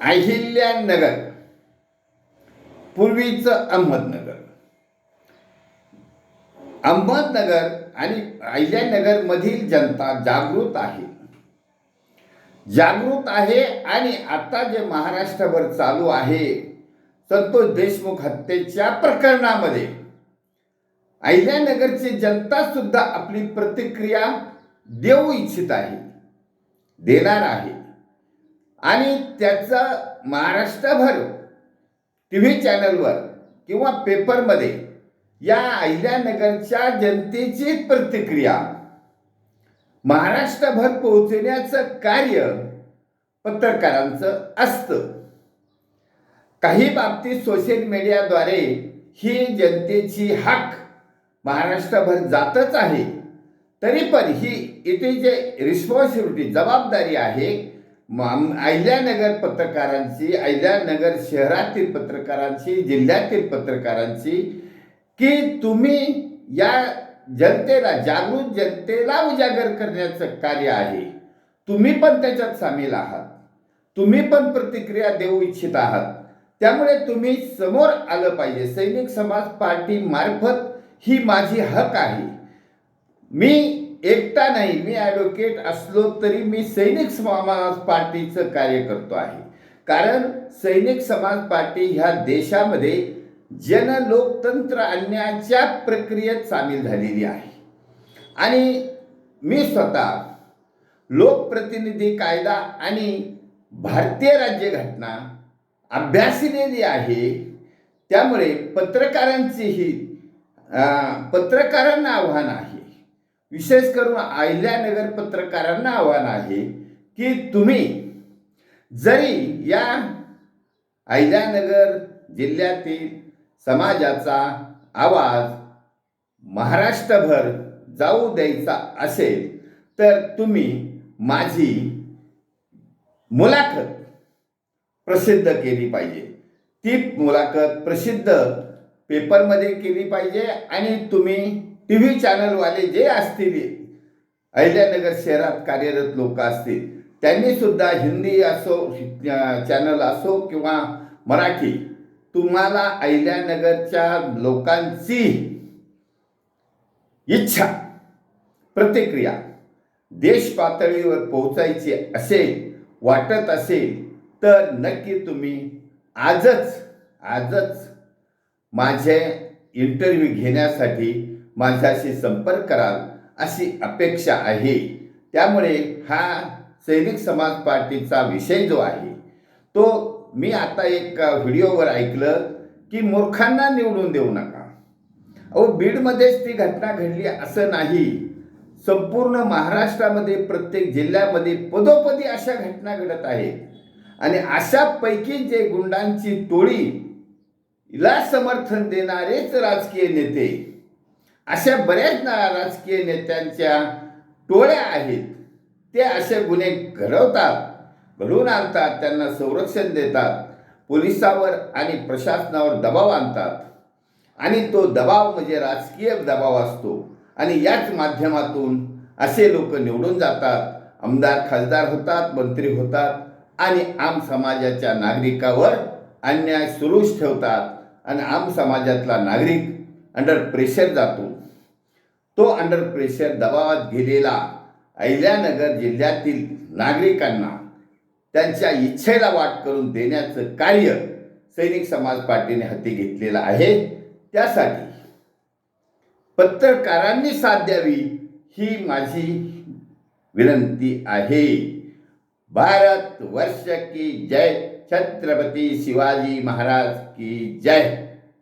अहिल्यानगर पूर्वीचं अहमदनगर. अहमदनगर आणि अहिल्यानगरमधील जनता जागृत आहे. जागृत आहे आणि आता जे महाराष्ट्रभर चालू आहे संतोष देशमुख हत्येच्या प्रकरणामध्ये. अहिल्यानगरची जनता सुद्धा आपली प्रतिक्रिया देऊ इच्छित आहे देणार आहे. आणि त्याचा महाराष्ट्रभर टी व्ही चॅनलवर किंवा पेपरमध्ये या अहिल्यानगरच्या जनतेची प्रतिक्रिया. महाराष्ट्रभर पोहोचण्याचं कार्य पत्रकारांचं असतं. काही बाबतीत सोशल मीडियाद्वारे ही जनतेची हक महाराष्ट्रभर जातच आहे. तरी पण ही इथे जे रिस्पॉन्सिबिलिटी जबाबदारी आहे अहिल्यानगर पत्रकारांची अहिल्यानगर शहरातील पत्रकारांची जिल्ह्यातील पत्रकारांची की तुम्ही या जनतेला जागृत जनतेला उजागर करण्याचं कार्य आहे. तुम्ही पण त्याच्यात सामील आहात. तुम्ही पण प्रतिक्रिया देऊ इच्छित आहात. त्यामुळे तुम्ही समोर आलं पाहिजे. सैनिक समाज पार्टी मार्फत ही माझी हक आहे. मी एकटा नाही मी ॲडव्होकेट असलो तरी मी सैनिक समाज पार्टीचं कार्य करतो आहे. कारण सैनिक समाज पार्टी ह्या देशामध्ये जनलोकतंत्र आणण्याच्या प्रक्रियेत सामील झालेली आहे. आणि मी स्वतः लोकप्रतिनिधी कायदा आणि भारतीय राज्यघटना अभ्यासिलेली आहे. त्यामुळे पत्रकारांचीही पत्रकारांना आव्हान आहे. विशेष करून अहिल्यानगर पत्रकारांना आव्हान आहे की तुम्ही जरी या अहिल्यानगर जिल्ह्यातील समाजाचा आवाज महाराष्ट्रभर जाऊ द्यायचा असेल तर तुम्ही माझी मुलाखत प्रसिद्ध केली पाहिजे. ती मुलाखत प्रसिद्ध पेपरमध्ये केली पाहिजे आणि तुम्ही टी व्ही चॅनलवाले जे असतील अहिल्यानगर शहरात कार्यरत लोक असतील त्यांनी सुद्धा हिंदी असो चॅनल असो किंवा मराठी तुम्हाला अहिल्यानगरच्या लोकांची इच्छा प्रतिक्रिया देश पातळीवर पोहोचायची असेल वाटत असेल तर नक्की तुम्ही आजच आजच माझे इंटरव्ह्यू घेण्यासाठी माझ्याशी संपर्क कराल अशी अपेक्षा आहे. त्यामुळे हा सैनिक समाज पार्टीचा विषय जो आहे तो मी आता एक व्हिडिओवर ऐकलं की मूर्खांना निवडून देऊ नका. अहो बीडमध्येच ती घटना घडली असं नाही. संपूर्ण महाराष्ट्रामध्ये प्रत्येक जिल्ह्यामध्ये पदोपदी अशा घटना घडत आहेत. आणि अशापैकी जे गुंडांची टोळी इला समर्थन देणारेच राजकीय नेते अशा बऱ्याच ना राजकीय नेत्यांच्या टोळ्या आहेत. ते असे गुन्हे घडवतात घडवून आणतात त्यांना संरक्षण देतात पोलिसावर आणि प्रशासनावर दबाव आणतात. आणि तो दबाव म्हणजे राजकीय दबाव असतो. आणि याच माध्यमातून असे लोक निवडून जातात. आमदार खासदार होतात मंत्री होतात आणि आम समाजाच्या नागरिकावर अन्याय सुरूच ठेवतात. आणि आम समाजातला नागरिक अंडर प्रेशर जातो. तो अंडर प्रेशर दबावात गेलेला अहिल्यानगर जिल्ह्यातील नागरिकांना त्यांच्या इच्छेला वाट करून देण्याचं कार्य सैनिक समाज पार्टीने हाती घेतलेलं आहे. त्यासाठी पत्रकारांनी साथ द्यावी ही माझी विनंती आहे. भारत वर्ष की जय. छत्रपती शिवाजी महाराज की जय.